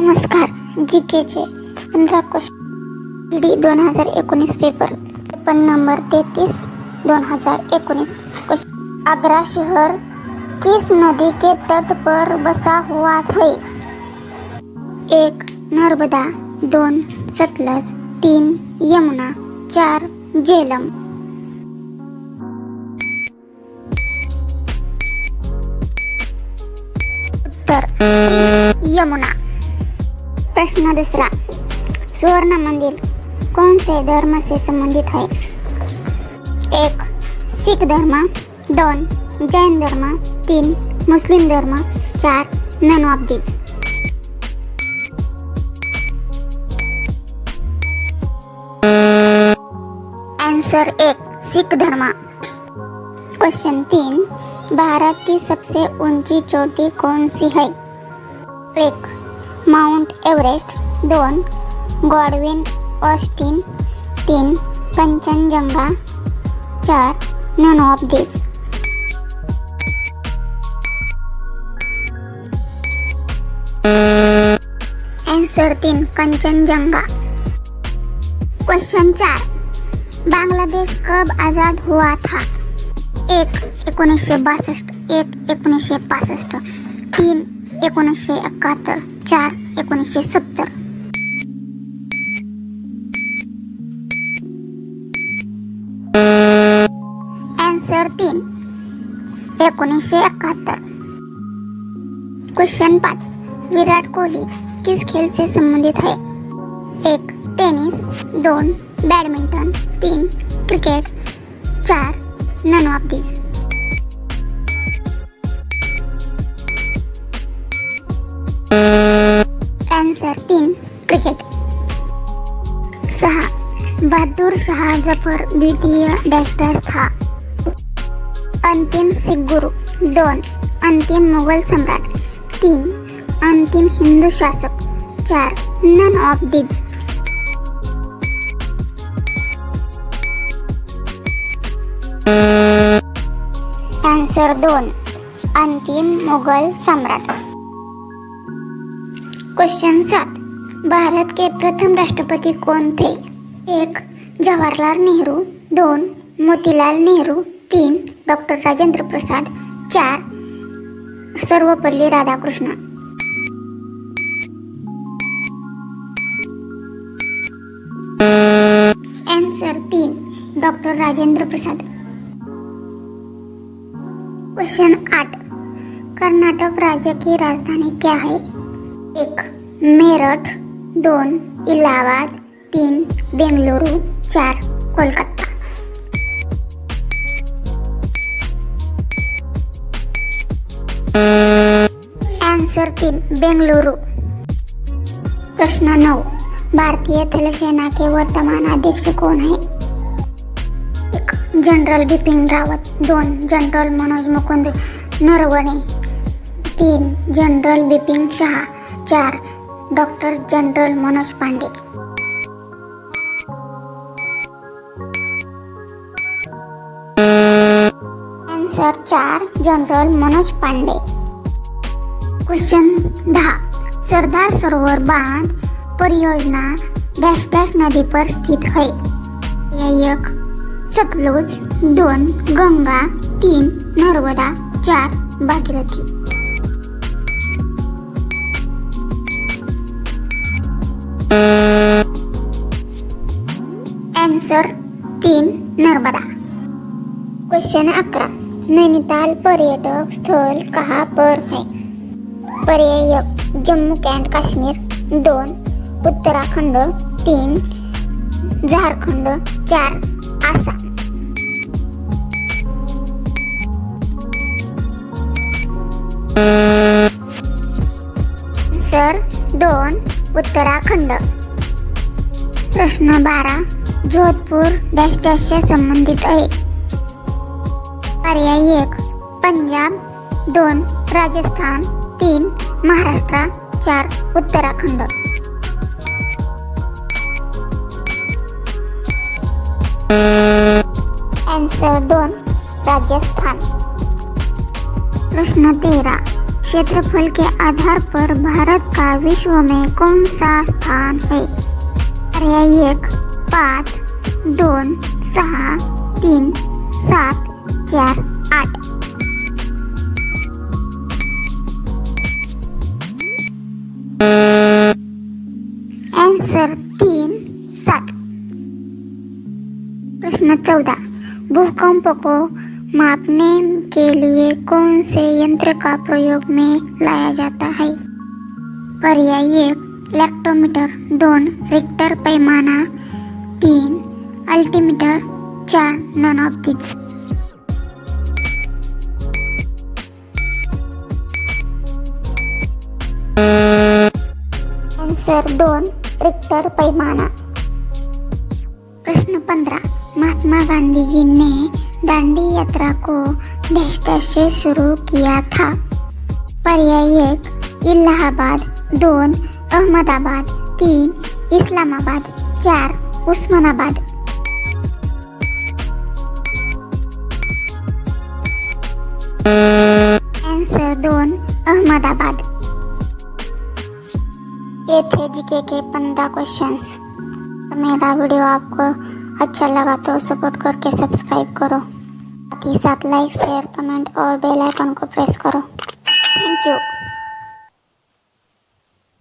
नमस्कार जी केचे पंधरा question. D दोन हजार एकोणीस पेपर पण नंबर तेहतीस दोन हजार एकोणीस क्वेश्चन. आग्रा शहर किस नदी के तट पर बसा हुआ है? एक नर्मदा दोन सतलज तीन यमुना चार जेलम. उत्तर यमुना. प्रश्न दूसरा. सुवर्ण मंदिर कौन से धर्म से संबंधित है एक, सिख धर्म. दोन, जैन धर्म. तीन, मुस्लिम धर्म. चार, नन ऑफ़ दीज. आंसर एक, सिख धर्म. क्वेश्चन तीन, भारत की सबसे ऊँची चोटी कौन सी है? एक माउंट एव्हरेस्ट दोन गॉडविन ऑस्टिन तीन कंचनजंगा चार नन ऑफ दिस आंसर तीन कंचनजंगा क्वेश्चन चार बांग्लादेश कब आज़ाद हुआ था? एक एकोणीसशे बासष्ट एक एकोणीसशे पासष्ट तीन एकोणीसशे एकाहत्तर चार एकोणीसशे सत्तर. अँसर तीन एकोणीसशे एकाहत्तर. क्वेश्चन पाच विराट कोहली किस खेल से संबंधित है? एक टेनिस. दोन बॅडमिंटन तीन क्रिकेट चार नन ऑफ दिस. आन्सर तीन क्रिकेट. सहा. बहादूर शाह जफर द्वितीय डॅश डॅश था अंतिम सिख गुरु. दोन. अंतिम मुघल सम्राट. तीन. अंतिम हिंदू शासक. चार. नन ऑफ दिज आन्सर दोन. अंतिम मुघल सम्राट. क्वेश्चन सात. भारत के प्रथम राष्ट्रपति कौन थे? एक, जवाहरलाल नेहरू. दोन, मोतीलाल नेहरू. तीन, डॉक्टर राजेंद्र प्रसाद. चार, सर्वपल्ली राधाकृष्ण. आंसर तीन, डॉक्टर राजेंद्र प्रसाद. क्वेश्चन आठ. कर्नाटक राज्य की राजधानी क्या है? एक मेरठ दोन इलाहाबाद तीन बेंगलुरू चार कोलकाता. आंसर तीन बेंगलुरू. प्रश्न नऊ भारतीय थलसेना के वर्तमान अध्यक्ष कोण आहे? एक जनरल बिपिन रावत दोन जनरल मनोज मुकुंद नरवणे तीन जनरल बिपिन शहा. चार doctor general Manoj Pande. Answer चार जनरल मनोज पांडे. क्वेश्चन दहा सरदार सरोवर बांध परियोजना डॅश डॅश नदी पर स्थित है. एक सतलुज दोन गंगा तीन नर्मदा चार भागीरथी. आन्सर तीन नर्मदा. क्वेश्चन अकरा. नैनीताल पर्यटक स्थल कहाँ पर है? पर्याय जम्मू अँड काश्मीर. दोन. उत्तराखंड. तीन. झारखंड. चार. आसाम. सर दोन. उत्तराखंड. प्रश्न बारा. जोधपूर डॅश डॅशच्या संबंधित आहे पर्याय एक, पंजाब, दोन, राजस्थान, तीन, महाराष्ट्र, चार, उत्तराखंड। आन्सर दोन, राजस्थान। प्रश्न तेरा, क्षेत्रफल के आधार पर भारत का विश्व में कौन सा स्थान है? पर्याय एक पाच, दोन, सहा, तीन, सात, चार, आठ। तीन, सात। प्रश्न चौदह भूकंप को मापने के लिए कौन से यंत्र का प्रयोग में लाया जाता है? पर्याय एक लैक्टोमीटर दोन रिक्टर पैमाना तीन अल्टीमीटर चार नन ऑफ दिस आन्सर दोन रिक्टर पैमाना. प्रश्न पंद्रह महात्मा गांधी जी ने दांडी यात्रा को डेस्टा से शुरू किया था. पर्याय एक इलाहाबाद. दोन अहमदाबाद. तीन इस्लामाबाद. चार उस्मानाबाद आंसर दोन अहमदाबाद ये थे जीके के पंद्रह क्वेश्चंस मेरा वीडियो आपको अच्छा लगा तो सपोर्ट करके सब्सक्राइब करो. साथ ही साथ लाइक शेयर कमेंट और बेल आइकन को प्रेस करो. Thank you